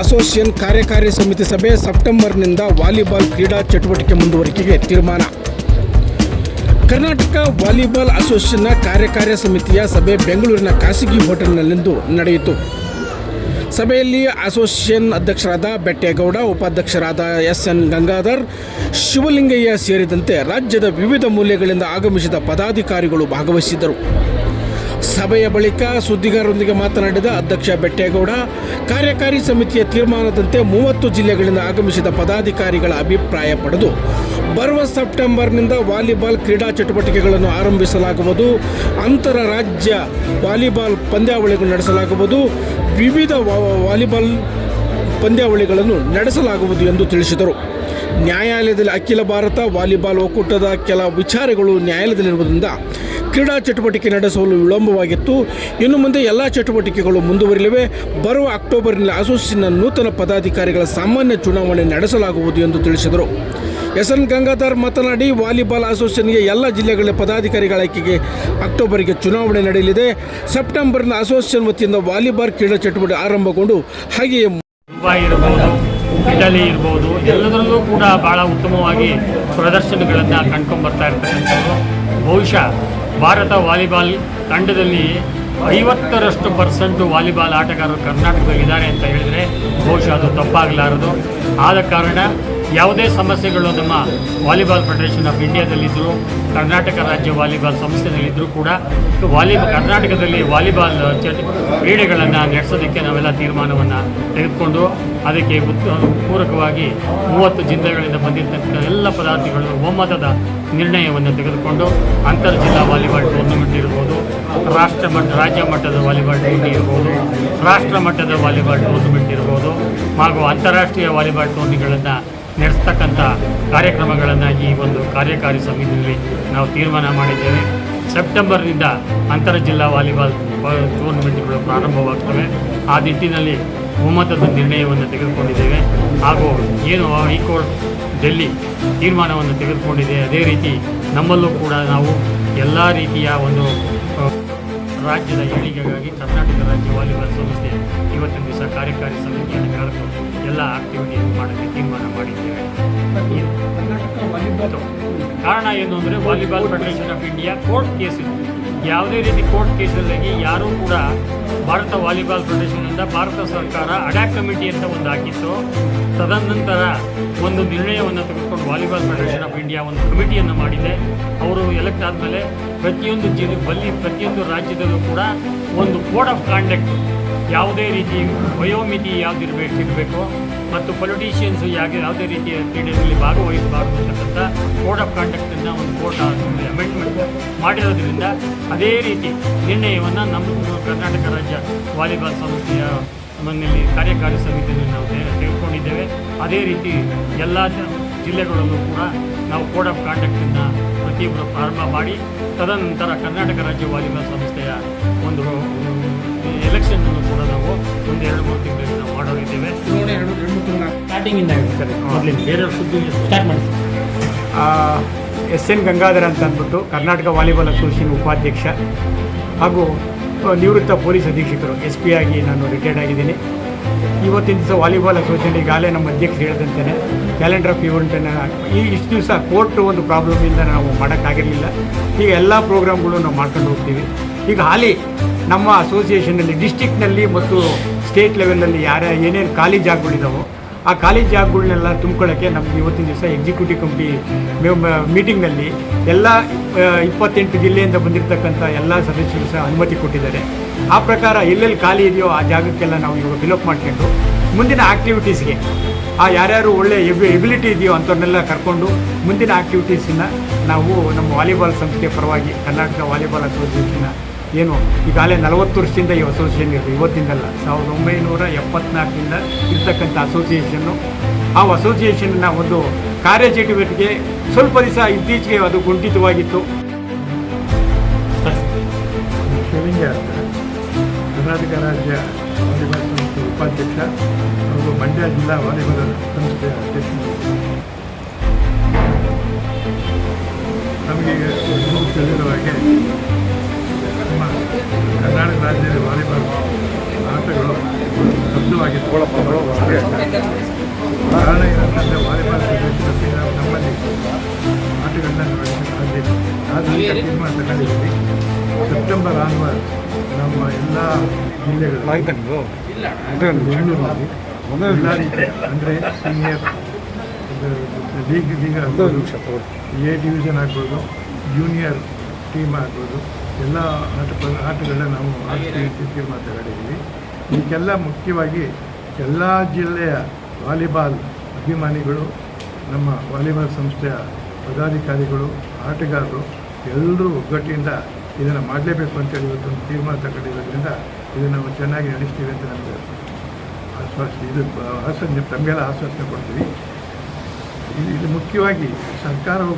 Association ಕಾರ್ಯಕಾರಿ ಸಮಿತಿ ಸಭೆ ಸೆಪ್ಟೆಂಬರ್ನಿಂದ ವಾಲಿಬಾಲ್ ಕ್ರೀಡಾ ಚಟುವಟಿಕೆ ಮುಂದುವರಿಕೆಗೆ ತೀರ್ಮಾನ. ಕರ್ನಾಟಕ ವಾಲಿಬಾಲ್ ಅಸೋಸಿಯೇಷನ್ನ ಕಾರ್ಯಕಾರಿ ಸಮಿತಿಯ ಸಭೆ ಬೆಂಗಳೂರಿನ ಖಾಸಗಿ ಹೋಟೆಲ್ನಲ್ಲಿಂದು ನಡೆಯಿತು. ಸಭೆಯಲ್ಲಿ ಅಸೋಸಿಯೇಷನ್ ಅಧ್ಯಕ್ಷರಾದ ಬೆಟ್ಟೇಗೌಡ, ಉಪಾಧ್ಯಕ್ಷರಾದ ಎಸ್ ಎನ್ ಗಂಗಾಧರ್, ಶಿವಲಿಂಗಯ್ಯ ಸೇರಿದಂತೆ ರಾಜ್ಯದ ವಿವಿಧ ಮೂಲೆಗಳಿಂದ ಆಗಮಿಸಿದ ಪದಾಧಿಕಾರಿಗಳು ಭಾಗವಹಿಸಿದ್ದರು. ಸಭೆಯ ಬಳಿಕ ಸುದ್ದಿಗಾರರೊಂದಿಗೆ ಮಾತನಾಡಿದ ಅಧ್ಯಕ್ಷ ಬೆಟ್ಟೇಗೌಡ, ಕಾರ್ಯಕಾರಿ ಸಮಿತಿಯ ತೀರ್ಮಾನದಂತೆ ಮೂವತ್ತು ಜಿಲ್ಲೆಗಳಿಂದ ಆಗಮಿಸಿದ ಪದಾಧಿಕಾರಿಗಳ ಅಭಿಪ್ರಾಯ ಪಡೆದು ಬರುವ ಸೆಪ್ಟೆಂಬರ್ನಿಂದ ವಾಲಿಬಾಲ್ ಕ್ರೀಡಾ ಚಟುವಟಿಕೆಗಳನ್ನು ಆರಂಭಿಸಲಾಗುವುದು, ಅಂತರ ರಾಜ್ಯ ವಾಲಿಬಾಲ್ ಪಂದ್ಯಾವಳಿಗಳು ನಡೆಸಲಾಗುವುದು, ವಿವಿಧ ವಾಲಿಬಾಲ್ ಪಂದ್ಯಾವಳಿಗಳನ್ನು ನಡೆಸಲಾಗುವುದು ಎಂದು ತಿಳಿಸಿದರು. ನ್ಯಾಯಾಲಯದಲ್ಲಿ ಅಖಿಲ ಭಾರತ ವಾಲಿಬಾಲ್ ಒಕ್ಕೂಟದ ಕೆಲ ವಿಚಾರಗಳು ನ್ಯಾಯಾಲಯದಲ್ಲಿರುವುದರಿಂದ ಕ್ರೀಡಾ ಚಟುವಟಿಕೆ ನಡೆಸಲು ವಿಳಂಬವಾಗಿತ್ತು. ಇನ್ನು ಮುಂದೆ ಎಲ್ಲ ಚಟುವಟಿಕೆಗಳು ಮುಂದುವರಿಲಿವೆ ಬರುವ ಅಕ್ಟೋಬರ್ನಲ್ಲಿ ಅಸೋಸಿಯೇಷನ್ನ ನೂತನ ಪದಾಧಿಕಾರಿಗಳ ಸಾಮಾನ್ಯ ಚುನಾವಣೆ ನಡೆಸಲಾಗುವುದು ಎಂದು ತಿಳಿಸಿದರು. ಎಸ್. ಎನ್. ಗಂಗಾಧರ್ ಮಾತನಾಡಿ, ವಾಲಿಬಾಲ್ ಅಸೋಸಿಯೇಷನ್ಗೆ ಎಲ್ಲ ಜಿಲ್ಲೆಗಳ ಪದಾಧಿಕಾರಿಗಳ ಆಯ್ಕೆಗೆ ಅಕ್ಟೋಬರ್ಗೆ ಚುನಾವಣೆ ನಡೆಯಲಿದೆ. ಸೆಪ್ಟೆಂಬರ್ನ ಅಸೋಸಿಯೇಷನ್ ವತಿಯಿಂದ ವಾಲಿಬಾಲ್ ಕ್ರೀಡಾ ಚಟುವಟಿಕೆ ಆರಂಭಗೊಂಡು ಹಾಗೆಯೇ ಇಟಲಿ ಇರ್ಬೋದು ಎಲ್ಲದರಲ್ಲೂ ಕೂಡ ಭಾಳ ಉತ್ತಮವಾಗಿ ಪ್ರದರ್ಶನಗಳನ್ನು ಕಂಡ್ಕೊಂಡ್ಬರ್ತಾ ಇರ್ತಕ್ಕಂಥದ್ದು ಬಹುಶಃ ಭಾರತ ವಾಲಿಬಾಲ್ ತಂಡದಲ್ಲಿ ಐವತ್ತರಷ್ಟು ಪರ್ಸೆಂಟು ವಾಲಿಬಾಲ್ ಆಟಗಾರರು ಕರ್ನಾಟಕದಲ್ಲಿದ್ದಾರೆ ಅಂತ ಹೇಳಿದರೆ ಬಹುಶಃ ಅದು ತಪ್ಪಾಗಲಾರದು. ಆದ ಕಾರಣ ಯಾವುದೇ ಸಮಸ್ಯೆಗಳು ನಮ್ಮ ವಾಲಿಬಾಲ್ ಫೆಡರೇಷನ್ ಆಫ್ ಇಂಡಿಯಾದಲ್ಲಿದ್ದರೂ ಕರ್ನಾಟಕ ರಾಜ್ಯ ವಾಲಿಬಾಲ್ ಸಂಸ್ಥೆಯಲ್ಲಿದ್ದರೂ ಕೂಡ ವಾಲಿ, ಕರ್ನಾಟಕದಲ್ಲಿ ವಾಲಿಬಾಲ್ ಕ್ರೀಡೆಗಳನ್ನು ನಡೆಸೋದಕ್ಕೆ ನಾವೆಲ್ಲ ತೀರ್ಮಾನವನ್ನು ತೆಗೆದುಕೊಂಡು ಅದಕ್ಕೆ ಪೂರಕವಾಗಿ ಮೂವತ್ತು ಜಿಲ್ಲೆಗಳಿಂದ ಬಂದಿರತಕ್ಕಂಥ ಎಲ್ಲ ಪದಾರ್ಥಗಳು ಒಮ್ಮತದ ನಿರ್ಣಯವನ್ನು ತೆಗೆದುಕೊಂಡು ಅಂತರ್ ಜಿಲ್ಲಾ ವಾಲಿಬಾಲ್ ಟೂರ್ನಮೆಂಟ್ ಇರ್ಬೋದು ರಾಷ್ಟ್ರ ಮಟ್ಟ ರಾಜ್ಯ ಮಟ್ಟದ ವಾಲಿಬಾಲ್ ಟೂರ್ನಿ ಇರ್ಬೋದು ರಾಷ್ಟ್ರ ಮಟ್ಟದ ವಾಲಿಬಾಲ್ ಟೂರ್ನಮೆಂಟ್ ಇರ್ಬೋದು, ಹಾಗೂ ಅಂತಾರಾಷ್ಟ್ರೀಯ ವಾಲಿಬಾಲ್ ಟೂರ್ನಿಗಳನ್ನು ನಡೆಸ್ತಕ್ಕಂಥ ಕಾರ್ಯಕ್ರಮಗಳನ್ನು ಈ ಒಂದು ಕಾರ್ಯಕಾರಿ ಸಮಿತಿಯಲ್ಲಿ ನಾವು ತೀರ್ಮಾನ ಮಾಡಿದ್ದೇವೆ. ಸೆಪ್ಟೆಂಬರ್ನಿಂದ ಅಂತರ ಜಿಲ್ಲಾ ವಾಲಿಬಾಲ್ ಟೂರ್ನಮೆಂಟ್ಗಳು ಪ್ರಾರಂಭವಾಗ್ತವೆ. ಆ ನಿಟ್ಟಿನಲ್ಲಿ ಒಮ್ಮತದ ನಿರ್ಣಯವನ್ನು ತೆಗೆದುಕೊಂಡಿದ್ದೇವೆ. ಹಾಗೂ ಏನು ಹೈಕೋರ್ಟ್ ಡೆಲ್ಲಿ ತೀರ್ಮಾನವನ್ನು ತೆಗೆದುಕೊಂಡಿದೆ, ಅದೇ ರೀತಿ ನಮ್ಮಲ್ಲೂ ಕೂಡ ನಾವು ಎಲ್ಲ ರೀತಿಯ ಒಂದು ರಾಜ್ಯದ ಏಳಿಗೆಗಾಗಿ ಕರ್ನಾಟಕ ರಾಜ್ಯ ವಾಲಿಬಾಲ್ ಸಂಸ್ಥೆ ಇವತ್ತಿನ ದಿವಸ ಕಾರ್ಯಕಾರಿ ಸಮಿತಿಯನ್ನು ಕರೆದು ಎಲ್ಲ ಆಕ್ಟಿವಿಟಿಯನ್ನು ಮಾಡಲು ತೀರ್ಮಾನ ಮಾಡಿದ್ದೇವೆ. ಕಾರಣ ಏನು ಅಂದರೆ volleyball federation of India court case ಇದೆ ಯಾವುದೇ ರೀತಿ ಕೋರ್ಟ್ ಕೇಸಲ್ಲಿ ಯಾರೂ ಕೂಡ ಭಾರತ ವಾಲಿಬಾಲ್ ಫೆಡರೇಷನ್ನಿಂದ ಭಾರತ ಸರ್ಕಾರ ಅಡ್ಯಾಕ್ ಕಮಿಟಿ ಅಂತ ಒಂದು ಹಾಕಿತ್ತು. ತದನಂತರ ಒಂದು ನಿರ್ಣಯವನ್ನು ತೆಗೆದುಕೊಂಡು ವಾಲಿಬಾಲ್ ಫೆಡರೇಷನ್ ಆಫ್ ಇಂಡಿಯಾ ಒಂದು ಕಮಿಟಿಯನ್ನು ಮಾಡಿದೆ. ಅವರು ಎಲೆಕ್ಟ್ ಆದಮೇಲೆ ಪ್ರತಿಯೊಂದು ಜಿಲ್ಲೆ, ಬಲ್ಲಿ ಪ್ರತಿಯೊಂದು ರಾಜ್ಯದಲ್ಲೂ ಕೂಡ ಒಂದು ಕೋಡ್ ಆಫ್ ಕಾಂಡಕ್ಟ್ ಯಾವುದೇ ರೀತಿ ವಯೋಮಿತಿ ಯಾವ್ದಿರಬೇಕು, ಇರಬೇಕು ಮತ್ತು ಪೊಲಿಟಿಷಿಯನ್ಸ್ ಯಾಕೆ ಯಾವುದೇ ರೀತಿಯ ಕ್ರೀಡೆಯಲ್ಲಿ ಭಾಗವಹಿಸಬಾರದು ಅಂತಕ್ಕಂಥ ಕೋಡ್ ಆಫ್ ಕಾಂಡಕ್ಟನ್ನು ಒಂದು ಕೋರ್ಟ್ ಅಮೆಂಡ್ಮೆಂಟ್ ಮಾಡಿರೋದ್ರಿಂದ ಅದೇ ರೀತಿ ನಿರ್ಣಯವನ್ನು ನಮ್ಮ ಕರ್ನಾಟಕ ರಾಜ್ಯ ವಾಲಿಬಾಲ್ ಸಂಸ್ಥೆಯ ಮನೆಯಲ್ಲಿ ಕಾರ್ಯಕಾರಿ ಸಮಿತಿಯಲ್ಲಿ ನಾವು ತೆಗೆ- ತೆಗೆದುಕೊಂಡಿದ್ದೇವೆ. ಅದೇ ರೀತಿ ಎಲ್ಲ ಜಿಲ್ಲೆಗಳಲ್ಲೂ ಕೂಡ ನಾವು ಕೋಡ್ ಆಫ್ ಕಾಂಡಕ್ಟನ್ನು ತೀವ್ರ ಪ್ರಾರಂಭ ಮಾಡಿ, ತದನಂತರ ಕರ್ನಾಟಕ ರಾಜ್ಯ ವಾಲಿಬಾಲ್ ಸಂಸ್ಥೆಯ ಒಂದು ಎಲೆಕ್ಷನ್ ಕೂಡ ನಾವು ಒಂದು ಎರಡು ಮೂರು ತಿಂಗಳಲ್ಲಿ ನಾವು ಮಾಡೋರಿದ್ದೇವೆ ಸ್ಟಾರ್ಟಿಂಗಿಂದ ಇಂದ ಬೇರೆ ಸುದ್ದಿ ಸ್ಟಾರ್ಟ್ ಮಾಡಿ. ಎಸ್ ಎನ್ ಗಂಗಾಧರ್ ಅಂತ ಅಂದ್ಬಿಟ್ಟು ಕರ್ನಾಟಕ ವಾಲಿಬಾಲ್ ಅಸೋಸಿಯೇಷನ್ ಉಪಾಧ್ಯಕ್ಷ ಹಾಗೂ ನಿವೃತ್ತ ಪೊಲೀಸ್ ಅಧೀಕ್ಷಕರು, ಎಸ್ ಪಿ ಆಗಿ ನಾನು ರಿಟೈರ್ಡ್ ಆಗಿದ್ದೀನಿ. ಇವತ್ತಿನ ದಿವಸ ವಾಲಿಬಾಲ್ ಅಸೋಸಿಯೇಷನ್ ಈಗಾಗಲೇ ನಮ್ಮ ಅಧ್ಯಕ್ಷರು ಹೇಳಿದಂತೆ ಕ್ಯಾಲೆಂಡರ್ ಆಫ್ ಇವೆಂಟನ್ನು ಈ ಇಷ್ಟು ದಿವಸ ಕೋರ್ಟ್ ಒಂದು ಪ್ರಾಬ್ಲಮಿಂದ ನಾವು ಮಾಡೋಕ್ಕಾಗಿರಲಿಲ್ಲ. ಈಗ ಎಲ್ಲ ಪ್ರೋಗ್ರಾಮ್ಗಳು ನಾವು ಮಾಡ್ಕೊಂಡು ಹೋಗ್ತೀವಿ. ಈಗ ಹಾಲಿ ನಮ್ಮ ಅಸೋಸಿಯೇಷನಲ್ಲಿ ಡಿಸ್ಟಿಕ್ನಲ್ಲಿ ಮತ್ತು ಸ್ಟೇಟ್ ಲೆವೆಲಲ್ಲಿ ಯಾರ ಏನೇನು ಖಾಲಿ ಜಾಗಗಳಿದಾವೋ ಆ ಖಾಲಿ ಜಾಗಗಳನ್ನೆಲ್ಲ ತುಂಬ್ಕೊಳ್ಳೋಕೆ ನಮ್ಮ ಇವತ್ತಿನ ದಿವಸ ಎಕ್ಸಿಕ್ಯೂಟಿವ್ ಕಮಿಟಿ ಮೀಟಿಂಗ್ನಲ್ಲಿ ಎಲ್ಲ ಇಪ್ಪತ್ತೆಂಟು ಜಿಲ್ಲೆಯಿಂದ ಬಂದಿರತಕ್ಕಂಥ ಎಲ್ಲ ಸದಸ್ಯರು ಸಹ ಅನುಮತಿ ಕೊಟ್ಟಿದ್ದಾರೆ. ಆ ಪ್ರಕಾರ ಎಲ್ಲೆಲ್ಲಿ ಖಾಲಿ ಇದೆಯೋ ಆ ಜಾಗಕ್ಕೆಲ್ಲ ನಾವು ಇವಾಗ ಫಿಲಪ್ ಮಾಡ್ಕೊಂಡು ಮುಂದಿನ ಆ್ಯಕ್ಟಿವಿಟೀಸ್ಗೆ ಆ ಯಾರ್ಯಾರು ಒಳ್ಳೆ ಎಬಿ ಎಬಿಲಿಟಿ ಇದೆಯೋ ಅಂಥವ್ರನ್ನೆಲ್ಲ ಕರ್ಕೊಂಡು ಮುಂದಿನ ಆ್ಯಕ್ಟಿವಿಟೀಸನ್ನು ನಾವು ನಮ್ಮ ವಾಲಿಬಾಲ್ ಸಂಸ್ಥೆ ಪರವಾಗಿ ಕರ್ನಾಟಕ ವಾಲಿಬಾಲ್ ಅಸೋಸಿಯೇಷನ್ನ ಏನು ಈಗಾಗಲೇ ನಲವತ್ತು ವರ್ಷದಿಂದ ಈ ಅಸೋಸಿಯೇಷನ್ ಇರೋದು. ಇವತ್ತಿಂದಲ್ಲ, ಸಾವಿರದ ಒಂಬೈನೂರ ಎಪ್ಪತ್ನಾಲ್ಕರಿಂದ ಇರ್ತಕ್ಕಂಥ ಅಸೋಸಿಯೇಷನ್ನು ಆ ಅಸೋಸಿಯೇಷನ್ನ ಒಂದು ಕಾರ್ಯಚಟುವಟಿಕೆ ಸ್ವಲ್ಪ ದಿವಸ ಇತ್ತೀಚೆಗೆ ಅದು ಕುಂಠಿತವಾಗಿತ್ತು ಕರ್ನಾಟಕ ರಾಜ್ಯ ವಾಲಿಬಾಲ್ ಸಂಸ್ಥೆ ಉಪಾಧ್ಯಕ್ಷ ಹಾಗೂ ಮಂಡ್ಯ ಜಿಲ್ಲಾ ವಾಲಿಬಾಲ್ ಸಂಸ್ಥೆಯ ಅಧ್ಯಕ್ಷ. ನಮಗೆ ತಿಳಿದಿರುವ ಹಾಗೆ ಸೆಪ್ಟೆಂಬರ್ ಆನ್ವರ್ ನಮ್ಮ ಎಲ್ಲ ಜಿಲ್ಲೆಗಳು ಬೆಂಗಳೂರಿನಲ್ಲಿ ಅಂದರೆ ಸೀನಿಯರ್ ಲೀಗ್ ಲೀಗ್ ಆಗ್ಬೋದು ಎ ಡಿವಿಷನ್ ಆಗ್ಬೋದು ಜೂನಿಯರ್ ಟೀಮ್ ಆಗ್ಬೋದು ಎಲ್ಲ ಆಟ ಆಟಗಳನ್ನ ನಾವು ಆಡ್ತೀವಿ ಮಾತಾಡಿದ್ದೀವಿ ಇದಕ್ಕೆಲ್ಲ ಮುಖ್ಯವಾಗಿ ಎಲ್ಲ ಜಿಲ್ಲೆಯ ವಾಲಿಬಾಲ್ ಅಭಿಮಾನಿಗಳು ನಮ್ಮ ವಾಲಿಬಾಲ್ ಸಂಸ್ಥೆಯ ಪದಾಧಿಕಾರಿಗಳು, ಆಟಗಾರರು ಎಲ್ಲರೂ ಒಗ್ಗಟ್ಟಿನಿಂದ ಇದನ್ನು ಮಾಡಲೇಬೇಕು ಅಂತೇಳಿ ಇವತ್ತೊಂದು ತೀರ್ಮಾನ ತಗೊಂಡಿರೋದ್ರಿಂದ ಇದನ್ನು ನಾವು ಚೆನ್ನಾಗಿ ನಡೆಸ್ತೀವಿ ಅಂತ ನಮಗೆ ಆಶ್ವಾಸ ಇದು ಆಶ್ವಾಸನೆ ತಮಗೆಲ್ಲ ಆಶ್ವಾಸನೆ ಕೊಡ್ತೀವಿ. ಇದು ಇದು ಮುಖ್ಯವಾಗಿ ಸರ್ಕಾರವು